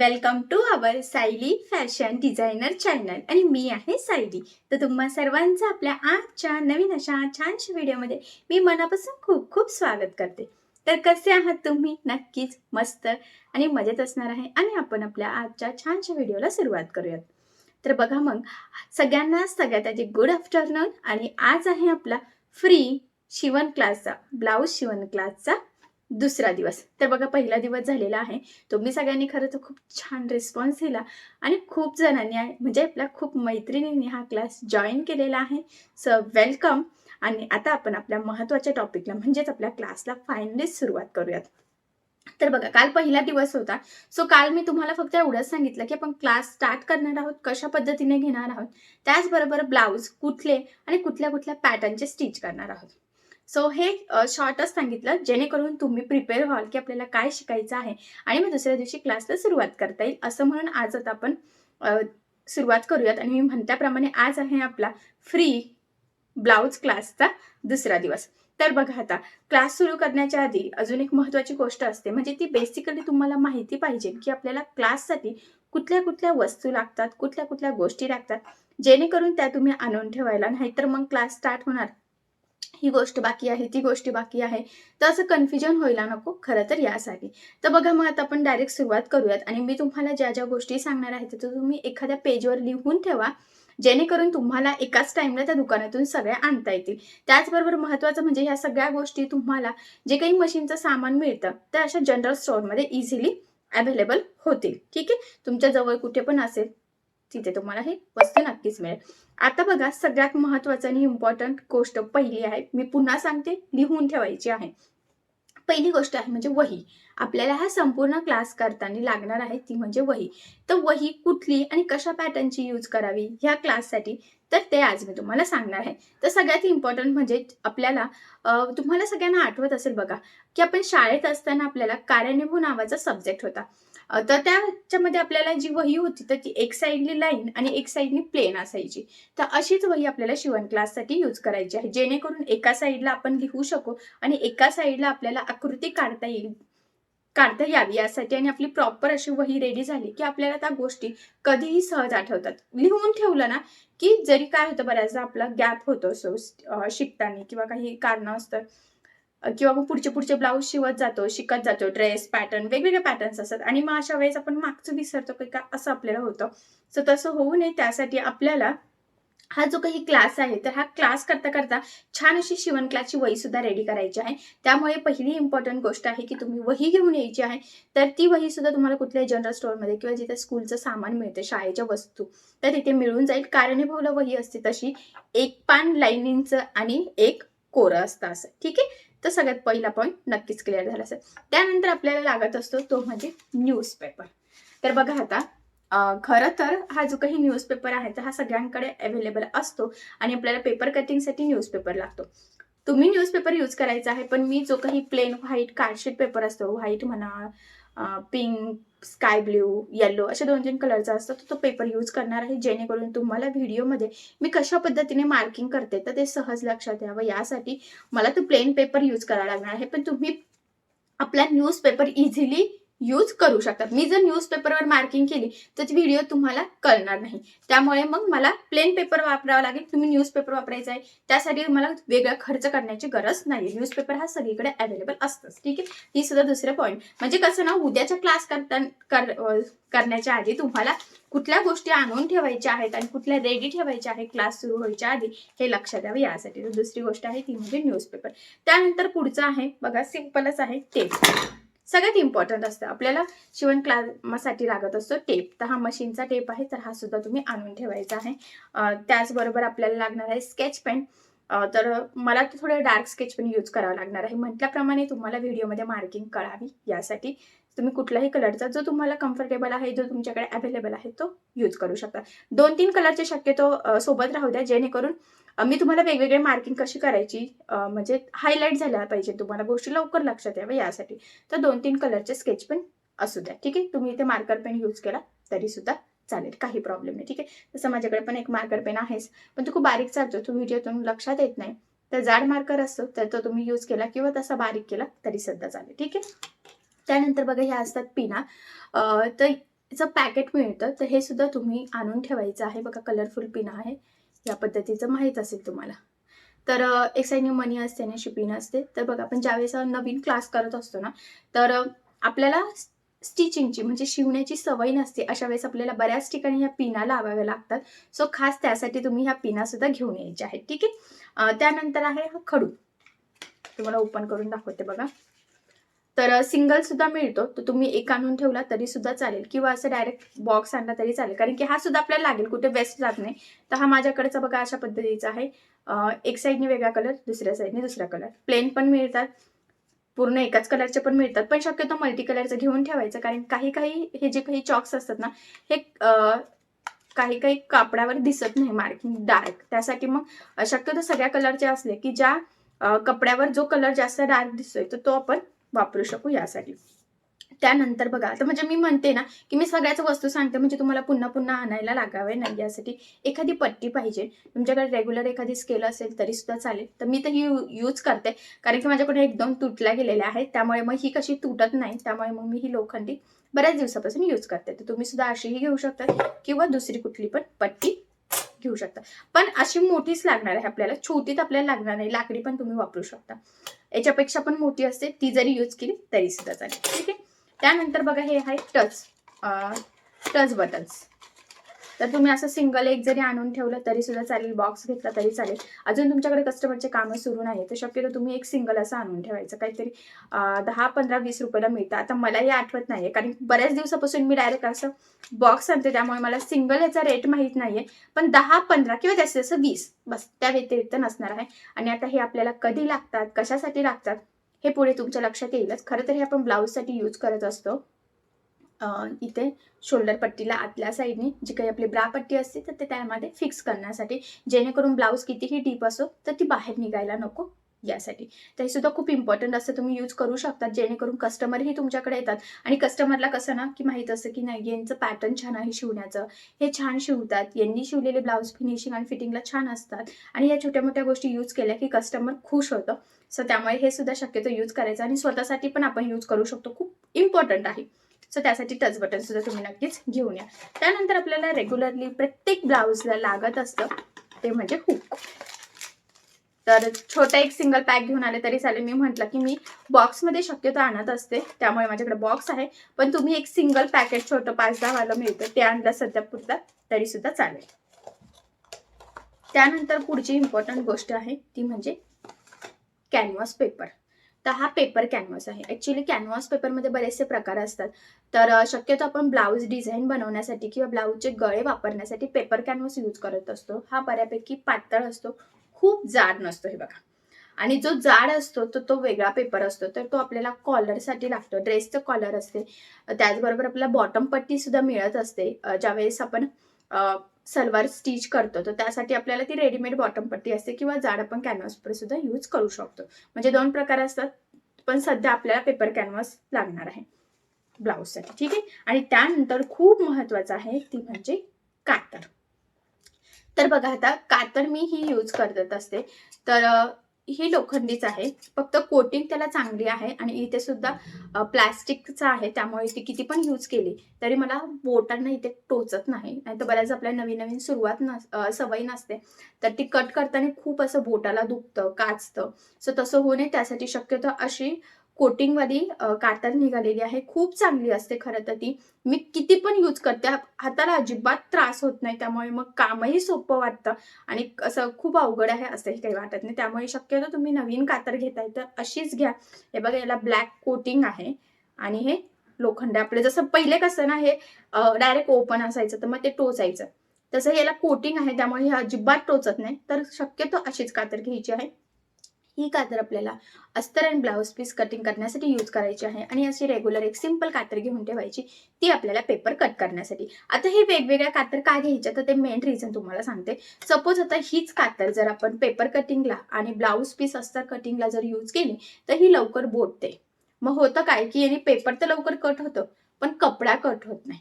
Welcome to our Sayali fashion designer channel आणि मी आहे सायली तर तुम्हा सर्वांचं आपल्या आजच्या नवीन अशा छानशा व्हिडिओमध्ये मी मनापासून खूप खूप स्वागत करते. तर कसे आहात तुम्ही? नक्कीच मस्त आणि मजेत असणार आहे आणि आपण आपल्या आजच्या छानशा व्हिडिओला सुरुवात करूयात. तर बघा मग सगळ्यांना सगळ्यात आधी गुड आफ्टरनून आणि आज आहे आपला फ्री शिवण क्लासचा ब्लाऊज शिवण क्लासचा दुसरा दिवस. तर बघा पहिला दिवस झालेला आहे. तुम्ही सगळ्यांनी खरं तर खूप छान रिस्पॉन्स दिला. आणि खूप जणांनी आहे म्हणजे आपल्या खूप मैत्रिणींनी हा क्लास जॉईन केलेला आहे. सो वेलकम आणि आता आपण आपल्या महत्त्वाच्या टॉपिकला म्हणजेच आपल्या क्लासला फायनली सुरुवात करूयात. तर बघा काल पहिला दिवस होता. सो काल मी तुम्हाला फक्त एवढंच सांगितलं की आपण क्लास स्टार्ट करणार आहोत कशा पद्धतीने घेणार आहोत. त्याचबरोबर ब्लाऊज कुठले आणि कुठल्या कुठल्या पॅटर्नचे स्टिच करणार आहोत. सो हे शॉर्टच सांगितलं जेणेकरून तुम्ही प्रिपेअर व्हाल की आपल्याला काय शिकायचं आहे आणि मग दुसऱ्या दिवशी क्लासला सुरुवात करता येईल. असं म्हणून आज आता आपण सुरुवात करूयात आणि मी म्हणत्याप्रमाणे आज आहे आपला फ्री ब्लाऊज क्लासचा दुसरा दिवस. तर बघा आता क्लास सुरू करण्याच्या आधी अजून एक महत्त्वाची गोष्ट असते. म्हणजे ती बेसिकली तुम्हाला माहिती पाहिजे की आपल्याला क्लाससाठी कुठल्या कुठल्या वस्तू लागतात कुठल्या कुठल्या गोष्टी लागतात जेणेकरून त्या तुम्ही आणून ठेवायला. नाहीतर मग क्लास स्टार्ट होणार. ही गोष्ट बाकी आहे ती गोष्ट बाकी आहे. तर असं कन्फ्युजन व्हायला नको खरं तर यासाठी. तर बघा मग आता आपण डायरेक्ट सुरुवात करूयात. आणि मी तुम्हाला ज्या ज्या गोष्टी सांगणार आहे त्या तुम्ही एखाद्या पेजवर लिहून ठेवा जेणेकरून तुम्हाला एकाच टाइमला त्या दुकानातून सगळ्या आणता येतील. त्याचबरोबर महत्त्वाचं म्हणजे ह्या सगळ्या गोष्टी तुम्हाला जे काही मशीनचं सामान मिळतं ते अशा जनरल स्टोअरमध्ये इझिली अवेलेबल होतील. ठीक आहे? तुमच्या जवळ कुठे पण असेल तिथे तुम्हाला हे वस्तू नक्कीच मिळेल. आता बघा सगळ्यात महत्वाचं आणि इम्पॉर्टंट गोष्ट पहिली आहे मी पुन्हा सांगते लिहून ठेवायची आहे. पहिली गोष्ट आहे म्हणजे वही. आपल्याला हा संपूर्ण क्लास करताना लागणार आहे ती म्हणजे वही. तर वही कुठली आणि कशा पॅटर्नची यूज करावी ह्या क्लाससाठी तर ते आज मी तुम्हाला सांगणार आहे. तर सगळ्यात इम्पॉर्टंट म्हणजे आपल्याला तुम्हाला सगळ्यांना आठवत असेल बघा की आपण शाळेत असताना आपल्याला कार्यानुभू नावाचा सब्जेक्ट होता. तर त्याच्यामध्ये आपल्याला जी वही होती तर ती एक साईडनी लाईन आणि एक साईडनी प्लेन असायची. तर अशीच वही आपल्याला शिवण क्लाससाठी यूज करायची आहे. जेणेकरून एका साईडला आपण लिहू शकू आणि एका साईडला आपल्याला आकृती काढता येईल काढता यावी यासाठी आणि आपली प्रॉपर अशी वही रेडी झाली की आपल्याला त्या गोष्टी कधीही सहज आठवतात. लिहून ठेवलं ना की जरी काय होतं बऱ्याचदा आपला गॅप होतो सो शिकताना किंवा काही कारणं असतं किंवा मग पुढचे पुढचे ब्लाऊज शिवत जातो शिकत जातो ड्रेस पॅटर्न वेगवेगळे पॅटर्न्स असतात. आणि मग अशा वेळेस आपण मागचं विसरतो की का असं आपल्याला होतं. सो तसं होऊ नये. त्यासाठी आपल्याला हा जो काही क्लास आहे तर हा क्लास करता करता छान अशी शिवण क्लासची वही सुद्धा रेडी करायची आहे. त्यामुळे पहिली इम्पॉर्टंट गोष्ट आहे की तुम्ही वही घेऊन यायची आहे. तर ती वही सुद्धा तुम्हाला कुठल्याही जनरल स्टोअरमध्ये किंवा जिथे स्कूलचं सामान मिळते शाळेच्या वस्तू तर तिथे मिळून जाईल. कारणीभूला वही असते तशी एक पान लाईनिंगचं आणि एक कोरं असतं असं. ठीक आहे? तर सगळ्यात पहिला पॉईंट नक्कीच क्लिअर झाला असेल. त्यानंतर आपल्याला लागत असतो तो म्हणजे न्यूजपेपर तर बघा आता खरं तर हा जो काही न्यूजपेपर आहे तर हा सगळ्यांकडे अवेलेबल असतो आणि आपल्याला पेपर कटिंगसाठी न्यूजपेपर लागतो. तुम्ही न्यूजपेपर यूज करायचा आहे पण मी जो काही plain white card sheet paper असतो व्हाईट म्हणा पिंक स्काय ब्ल्यू येलो अशा दोन तीन कलरचा असतो. तो तो पेपर यूज करणार आहे. जेणेकरून तुम्हाला व्हिडिओमध्ये मी कशा पद्धतीने मार्किंग करते तर ते सहज लक्षात यावं. यासाठी मला तो प्लेन पेपर यूज करावा लागणार आहे. पण तुम्ही आपला न्यूजपेपर इझिली यूज करू शकतात. मी जर न्यूजपेपरवर मार्किंग केली तर ती व्हिडिओ तुम्हाला कळणार नाही. त्यामुळे मग मला प्लेन पेपर वापरावा लागेल. तुम्ही न्यूजपेपर वापरायचा आहे. त्यासाठी मला वेगळा खर्च करण्याची गरज नाही न्यूजपेपर हा सगळीकडे अवेलेबल असतोच. ठीक आहे? ही सुद्धा दुसरं पॉईंट म्हणजे कसं ना उद्याच्या क्लास करता कर करण्याच्या आधी तुम्हाला कुठल्या गोष्टी आणून ठेवायच्या आहेत आणि कुठल्या रेडी ठेवायच्या आहेत क्लास सुरू व्हायच्या आधी हे लक्षात द्यावं यासाठी दुसरी गोष्ट आहे ती म्हणजे न्यूजपेपर त्यानंतर पुढचं आहे बघा सिम्पलच आहे टेप सगळ्यात इम्पॉर्टंट असतं. आपल्याला शिवण क्लासाठी लागत असतो टेप तर हा मशीनचा टेप आहे तर हा सुद्धा तुम्ही आणून ठेवायचा आहे. त्याचबरोबर आपल्याला लागणार आहे स्केच पेन तर मला तर थोडं डार्क स्केच पेन यूज करावं लागणार आहे. म्हटल्याप्रमाणे तुम्हाला व्हिडिओमध्ये मार्किंग कळावी. यासाठी तुम्ही कुठलाही कलरचा जो तुम्हाला कम्फर्टेबल आहे जो तुमच्याकडे अवेलेबल आहे तो यूज करू शकता. दोन तीन कलरचे शक्यतो सोबत राहू द्या. जेणेकरून मी तुम्हाला वेगवेगळे मार्किंग कशी करायची म्हणजे हायलाईट झाल्या पाहिजे. तुम्हाला गोष्टी लवकर लक्षात याव्या यासाठी. तर दोन तीन कलरचे स्केच पेन असू द्या. ठीक आहे? तुम्ही इथे मार्कर पेन यूज केला तरी सुद्धा चालेल. काही प्रॉब्लेम नाही. ठीक आहे? तसं माझ्याकडे पण एक मार्कर पेन आहेच. पण तो खूप बारीक चालतो. तो व्हिडिओतून लक्षात येत नाही. तर जाड मार्कर असतो तर तो तुम्ही यूज केला किंवा तसा बारीक केला तरी सुद्धा चालेल. ठीक आहे? त्यानंतर बघा ह्या असतात पिना तर याचं पॅकेट मिळतं. तर हे सुद्धा तुम्ही आणून ठेवायचं आहे. बघा कलरफुल पिना आहे. या पद्धतीचं माहीत असेल तुम्हाला. तर अं, एक मनी असते आणि शिपिंग पिन असते. तर बघा आपण ज्यावेळेस नवीन क्लास करत असतो ना तर आपल्याला स्टिचिंगची म्हणजे शिवण्याची सवय नसते. अशा वेळेस आपल्याला बऱ्याच ठिकाणी ह्या पिना लावाव्या लागतात. सो खास त्यासाठी तुम्ही ह्या पिना सुद्धा घेऊन यायच्या आहेत. ठीक आहे? त्यानंतर आहे हा खडू. तुम्हाला ओपन करून दाखवते बघा. तर सिंगल सुद्धा मिळतो. तर तुम्ही एक आणून ठेवला तरी सुद्धा चालेल. किंवा असं डायरेक्ट बॉक्स आणला तरी चालेल. कारण की हा सुद्धा आपल्याला लागेल. कुठे वेस्ट जात नाही. तर हा माझ्याकडचा बघा अशा पद्धतीचा आहे. एक साईडने वेगळा कलर दुसऱ्या साईडने दुसरा कलर प्लेन पण मिळतात. पूर्ण एकाच कलरचे पण मिळतात. पण शक्यतो मल्टी कलरचं घेऊन ठेवायचं. कारण काही काही हे जे काही चॉक्स असतात ना हे काही काही कापडावर दिसत नाही मार्किंग डार्क त्यासाठी मग शक्यतो सगळ्या कलरचे असले की ज्या कपड्यावर जो कलर जास्त डार्क दिसतोय तर तो आपण वापरू शकू यासाठी. त्यानंतर बघा तर म्हणजे मी म्हणते ना की मी सगळ्याच वस्तू सांगते म्हणजे तुम्हाला पुन्हा पुन्हा आणायला लागावे नाही यासाठी एखादी पट्टी पाहिजे. तुमच्याकडे रेग्युलर एखादी स्केल असेल तरी सुद्धा चालेल. तर मी तर ही यूज करते कारण की माझ्याकडे एक दोन तुटल्या गेलेल्या आहेत त्यामुळे मग ही कशी तुटत नाही त्यामुळे मग मी ही लोखंडी बऱ्याच दिवसापासून यूज करते. तर तुम्ही सुद्धा अशीही घेऊ शकता किंवा दुसरी कुठली पण पट्टी घेऊ शकता. पण अशी मोठीच लागणार आहे आपल्याला छोटीत आपल्याला लागणार नाही लाकडी पण तुम्ही वापरू शकता. याच्यापेक्षा पण मोठी असते. ती जरी यूज केली तरी सुद्धा चालेल. ठीक आहे? त्यानंतर बघा हे आहे टच टच बटन्स तर तुम्ही असं सिंगल एक जरी आणून ठेवलं तरी सुद्धा चालेल. बॉक्स घेतला तरी चालेल. अजून तुमच्याकडे कस्टमरचे कामं सुरू नाही तर शक्यतो तुम्ही एक सिंगल असं आणून ठेवायचं. काहीतरी दहा पंधरा वीस रुपयाला मिळतं. आता मलाही आठवत नाही कारण बऱ्याच दिवसापासून मी डायरेक्ट असं बॉक्स आणते. त्यामुळे मला सिंगल याचा रेट माहीत नाहीये. पण दहा पंधरा किंवा जास्तीत जास्त वीस बस त्या व्यतिरिक्त नसणार आहे. आणि आता हे आपल्याला कधी लागतात? कशासाठी लागतात? हे पुढे तुमच्या लक्षात येईलच. खरं तर हे आपण ब्लाऊजसाठी यूज करत असतो. इथे शोल्डर पट्टीला आतल्या साईडने जी काही आपली ब्रा पट्टी असते तर ते त्यामध्ये फिक्स करण्यासाठी. जेणेकरून ब्लाऊज कितीही डीप असो तर ती बाहेर निघायला नको यासाठी. तर हे सुद्धा खूप इम्पॉर्टंट असतं तुम्ही यूज करू शकता जेणेकरून कस्टमरही तुमच्याकडे येतात. आणि कस्टमरला कसं ना की माहीत असतं की नाही यांचं पॅटर्न छान आहे शिवण्याचं. हे छान शिवतात. यांनी शिवलेले ब्लाऊज फिनिशिंग आणि फिटिंगला छान असतात. आणि या छोट्या मोठ्या गोष्टी यूज केल्या की कस्टमर खुश होतं. सो त्यामुळे हे सुद्धा शक्यतो यूज करायचं. आणि स्वतःसाठी पण आपण यूज करू शकतो. खूप इम्पॉर्टंट आहे. सो त्यासाठी टच बटन सुद्धा तुम्ही नक्कीच घेऊन या. त्यानंतर आपल्याला रेग्युलरली प्रत्येक ब्लाऊजला लागत असतं ते म्हणजे हुक तर छोटा एक सिंगल पॅक घेऊन आले तरी चालेल. मी म्हटलं की मी बॉक्समध्ये शक्यतो आणत असते त्यामुळे माझ्याकडे बॉक्स आहे. पण तुम्ही एक सिंगल पॅकेट छोटं पाच दहावालं मिळतं ते आणलं सध्या पुरता तरी सुद्धा चालेल. त्यानंतर पुढची इम्पॉर्टंट गोष्ट आहे ती म्हणजे कॅनव्हास पेपर तर हा पेपर कॅनव्हास आहे. ॲक्च्युली कॅनव्हास पेपरमध्ये बरेचसे प्रकार असतात. तर शक्यतो आपण ब्लाऊज डिझाईन बनवण्यासाठी किंवा ब्लाऊजचे गळे वापरण्यासाठी पेपर कॅनव्हास यूज करत असतो. हा बऱ्यापैकी पातळ असतो. खूप जाड नसतो हे बघा. आणि जो जाड असतो तो तो वेगळा पेपर असतो. तर तो आपल्याला कॉलरसाठी लागतो. ड्रेसचं कॉलर असते. त्याचबरोबर आपल्याला बॉटम पट्टी सुद्धा मिळत असते. ज्यावेळेस आपण सलवार स्टिच करतो. तर त्यासाठी आपल्याला ती रेडीमेड बॉटम पट्टी असते किंवा जाड आपण कॅनव्हास सुद्धा यूज करू शकतो. म्हणजे दोन प्रकार असतात पण सध्या आपल्याला पेपर कॅनव्हास लागणार आहे. ब्लाऊजसाठी ठीक आहे? आणि त्यानंतर खूप महत्वाचं आहे ती म्हणजे कातर. तर बघा आता कातर मी ही यूज करत असते. तर ही लोखंडीच आहे. फक्त कोटिंग त्याला चांगली आहे आणि इथे सुद्धा प्लॅस्टिकचं आहे त्यामुळे ती किती पण यूज केली तरी मला बोटांना इथे टोचत नाही. नाही तर बऱ्याच आपल्या नवीन नवीन सुरुवात नस सवय नसते. तर ती कट करताना खूप असं बोटाला दुखतं काचतं. सो तसं होऊ नये त्यासाठी शक्यतो अशी कोटिंगवाली कातर निघालेली आहे. खूप चांगली असते खरं तर ती. मी किती पण यूज करते हाताला अजिबात त्रास होत नाही. त्यामुळे मग कामही सोपं वाटतं आणि असं खूप अवघड आहे असंही काही वाटत नाही. त्यामुळे शक्यतो तुम्ही नवीन कातर घेताय तर अशीच घ्या. हे बघा याला ब्लॅक कोटिंग आहे आणि हे लोखंड आपले आपलं जसं पहिले कसं ना हे डायरेक्ट ओपन असायचं तर मग ते टोचायचं. तसं याला कोटिंग आहे. त्यामुळे हे अजिबात टोचत नाही. तर शक्यतो अशीच कातर घ्यायची आहे. ही कातर आपल्याला अस्तर आणि ब्लाऊज पीस कटिंग करण्यासाठी यूज करायची आहे. आणि अशी रेग्युलर एक सिंपल कातर घेऊन ठेवायची. ती आपल्याला पेपर कट करण्यासाठी. आता हे वेगवेगळ्या कातर का घ्यायच्या? तर ते मेन रिझन तुम्हाला सांगते. सपोज आता हीच कातर जर आपण पेपर कटिंगला आणि ब्लाऊज पीस अस्तर कटिंगला जर यूज केली तर ही लवकर बोटते. मग होतं काय की यांनी पेपर तर लवकर कट होतं पण कपडा कट होत नाही.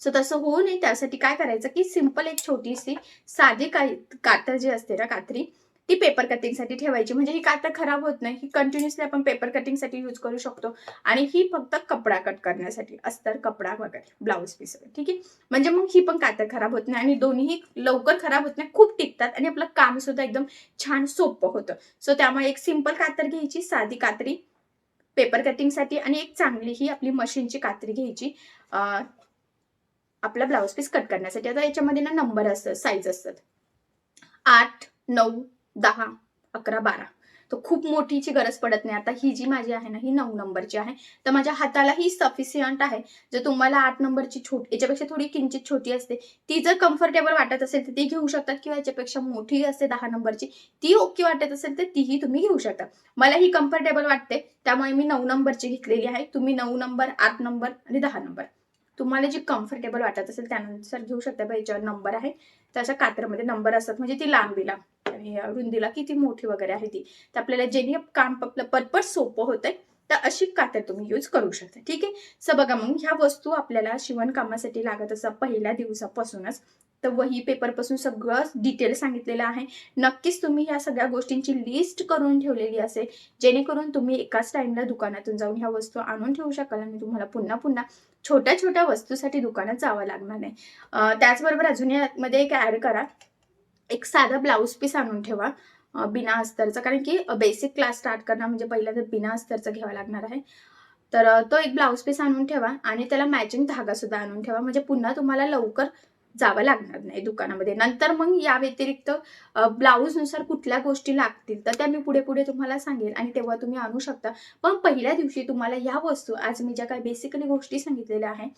सो तसं होऊ नये. त्यासाठी काय करायचं की सिंपल एक छोटीशी साधी काही कातर जी असते ना कात्री ती पेपर कटिंगसाठी ठेवायची. म्हणजे ही कातर खराब होत नाही? ही कंटिन्युअसली आपण पेपर कटिंगसाठी यूज करू शकतो. आणि ही फक्त कपडा कट करण्यासाठी अस्तर कपडा वगैरे ब्लाऊज पीस ठीक आहे? म्हणजे मग ही पण कातर खराब होत नाही आणि दोन्ही लवकर खराब होत नाही खूप टिकतात आणि आपलं काम सुद्धा एकदम छान सोपं होतं. सो त्यामुळे एक सिंपल कातर घ्यायची साधी कात्री पेपर कटिंगसाठी आणि एक चांगली ही आपली मशीनची कात्री घ्यायची. आपला ब्लाऊज पीस कट करण्यासाठी. आता याच्यामध्ये ना नंबर असतात साईज असतात. आठ नऊ दहा अकरा बारा. तर खूप मोठीची गरज पडत नाही. आता ही जी माझी आहे ना ही नऊ नंबरची आहे. तर माझ्या हाताला ही सफिशियंट आहे. जर तुम्हाला आठ नंबरची छोटी याच्यापेक्षा थोडी किंचित छोटी असते ती जर कम्फर्टेबल वाटत असेल तर ती घेऊ शकतात. किंवा याच्यापेक्षा मोठी असते दहा नंबरची ती ओके वाटत असेल तर तीही तुम्ही घेऊ शकता. मला ही कम्फर्टेबल वाटते. त्यामुळे मी नऊ नंबरची घेतलेली आहे. तुम्ही नऊ नंबर आठ नंबर आणि दहा नंबर. तुम्हाला जी कम्फर्टेबल वाटत असेल त्यानुसार घेऊ शकता. बा याच्यावर नंबर आहे तशा कात्रमध्ये नंबर असतात. म्हणजे ती लांबीला. रुंदीला किती मोठी वगैरे आहे ती तर आपल्याला जेणे काम आपलं पटपट सोपं होतंय तर अशी कातर तुम्ही यूज करू शकता. ठीक आहे? सर बघा मग ह्या वस्तू आपल्याला शिवणकामासाठी लागत असं पहिल्या दिवसापासूनच. तर वही पेपरपासून सगळं डिटेल सांगितलेलं आहे. नक्कीच तुम्ही ह्या सगळ्या गोष्टींची लिस्ट करून ठेवलेली असेल जेणेकरून तुम्ही एकाच टाइमला दुकानातून जाऊन ह्या वस्तू आणून ठेवू शकाल आणि तुम्हाला पुन्हा पुन्हा छोट्या छोट्या वस्तूसाठी दुकानात जावं लागणार नाही. त्याचबरोबर अजून यामध्ये एक ऍड करा. एक साधा ब्लाऊज पीस आणून ठेवा बिना अस्तरचा. कारण की बेसिक क्लास स्टार्ट करणं म्हणजे पहिल्यांदा तर बिना अस्तरचा घ्यावा लागणार आहे. तर तो एक ब्लाऊज पीस आणून ठेवा आणि त्याला मॅचिंग धागा सुद्धा आणून ठेवा. म्हणजे पुन्हा तुम्हाला लवकर जावं लागणार नाही दुकानामध्ये. नंतर मग या व्यतिरिक्त ब्लाऊजनुसार कुठल्या गोष्टी लागतील तर त्या मी पुढे पुढे तुम्हाला सांगेल आणि तेव्हा तुम्ही आणू शकता. पण पहिल्या दिवशी तुम्हाला ह्या वस्तू आज मी ज्या काही बेसिकली गोष्टी सांगितलेल्या आहे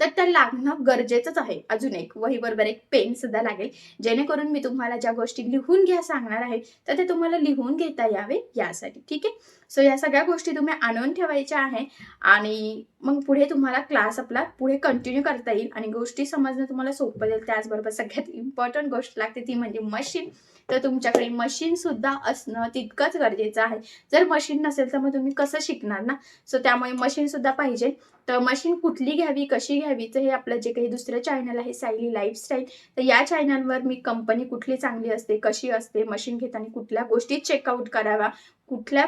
तर त्या लागणं गरजेचंच आहे. अजून एक वहीबरोबर एक पेन सुद्धा लागेल. जेणेकरून मी तुम्हाला ज्या गोष्टी लिहून घ्या सांगणार आहे तर ते तुम्हाला लिहून घेता यावे यासाठी. ठीक आहे? सो या सगळ्या गोष्टी तुम्ही आणून ठेवायच्या आहे आणि मग पुढे तुम्हाला क्लास आपला पुढे कंटिन्यू करता येईल आणि गोष्टी समजणं तुम्हाला सोपं जाईल. त्याचबरोबर सगळ्यात इम्पॉर्टंट गोष्ट लागते ती म्हणजे मशीन तर तुमच्याकडे मशीन सुद्धा असणं तितकंच गरजेचं आहे. जर मशीन नसेल तर मग तुम्ही कसं शिकणार ना? सो त्यामुळे मशीन सुद्धा पाहिजे. तर मशीन कुठली घ्यावी कशी घ्यावी? तर हे आपलं जे काही दुसरं चॅनल आहे सायली लाईफस्टाईल तर या चॅनलवर मी कंपनी कुठली चांगली असते कशी असते मशीन घेताना कुठल्या गोष्टी चेकआउट करावा? कुठल्या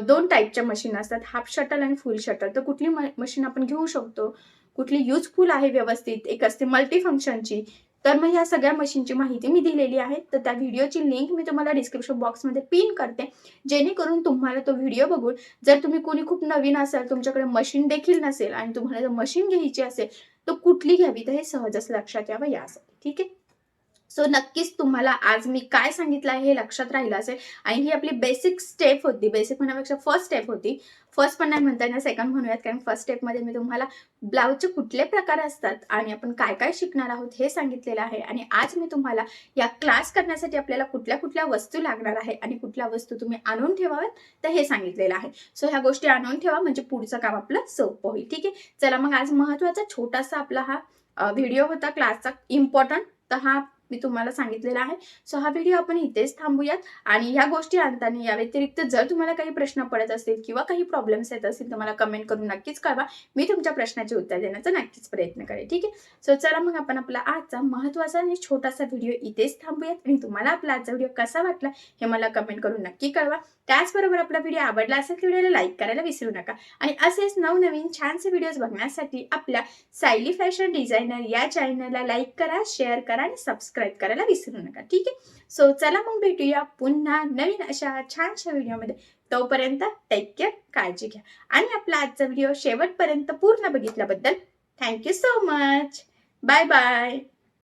दोन टाईपच्या मशीन असतात हाफ शटल आणि फुल शटल तर कुठली मशीन आपण घेऊ शकतो? कुठली युजफुल आहे व्यवस्थित? एक असते मल्टी फंक्शनची तर मग ह्या सगळ्या मशीनची माहिती मी दिलेली आहे. तर त्या व्हिडिओची लिंक मी तुम्हाला डिस्क्रिप्शन बॉक्समध्ये पिन करते. जेणेकरून तुम्हाला तो व्हिडिओ बघून जर तुम्ही कोणी खूप नवीन असाल तुमच्याकडे मशीन देखील नसेल आणि तुम्हाला जर मशीन घ्यायची असेल तर कुठली घ्यावी? तर हे सहजच लक्षात यावं यासाठी. ठीक आहे? सो नक्कीच तुम्हाला आज मी काय सांगितलं आहे हे लक्षात राहिलं असेल. आणि ही आपली बेसिक स्टेप होती. बेसिक म्हणण्यापेक्षा फर्स्ट स्टेप होती. फर्स्ट पण नाही म्हणता येणार सेकंड म्हणूयात. कारण फर्स्ट स्टेपमध्ये मी तुम्हाला ब्लाऊजचे कुठले प्रकार असतात आणि आपण काय काय शिकणार आहोत हे सांगितलेलं आहे. आणि आज मी तुम्हाला या क्लास करण्यासाठी आपल्याला कुठल्या कुठल्या वस्तू लागणार आहे आणि कुठल्या वस्तू तुम्ही आणून ठेवाव्यात तर हे सांगितलेलं आहे. सो ह्या गोष्टी आणून ठेवा. म्हणजे पुढचं काम आपलं सोपं होईल. ठीक आहे? चला मग आज महत्त्वाचा छोटासा आपला हा व्हिडिओ होता क्लासचा इम्पॉर्टंट तर हा मी तुम्हाला सांगितलेला आहे. सो हा व्हिडिओ आपण इथेच थांबूयात. आणि ह्या गोष्टी आणताना या व्यतिरिक्त जर तुम्हाला काही प्रश्न पडत असतील किंवा काही प्रॉब्लेम्स येत असतील तर मला कमेंट करून नक्कीच कळवा. मी तुमच्या प्रश्नाचे उत्तर देण्याचा नक्कीच प्रयत्न करेन. ठीक आहे? सो चला मग आपण आपला आजचा महत्त्वाचा आणि छोटासा व्हिडिओ इथेच थांबूयात. आणि तुम्हाला आपला आजचा व्हिडिओ कसा वाटला हे मला कमेंट करून नक्की कळवा. त्याचबरोबर आपला व्हिडिओ आवडला असेल तर व्हिडिओला लाईक करायला विसरू नका. आणि असेच नवनवीन छानसे व्हिडिओज बघण्यासाठी आपल्या सायली फॅशन डिझायनर या चॅनलला लाईक करा शेअर करा आणि सबस्क्राईब करायला विसरू नका. ठीक आहे? सो चला मग भेटूया पुन्हा नवीन अशा छानशा व्हिडिओमध्ये तोपर्यंत टेक केअर काळजी घ्या. आणि आपला आजचा व्हिडिओ शेवटपर्यंत पूर्ण बघितल्याबद्दल thank you so much bye bye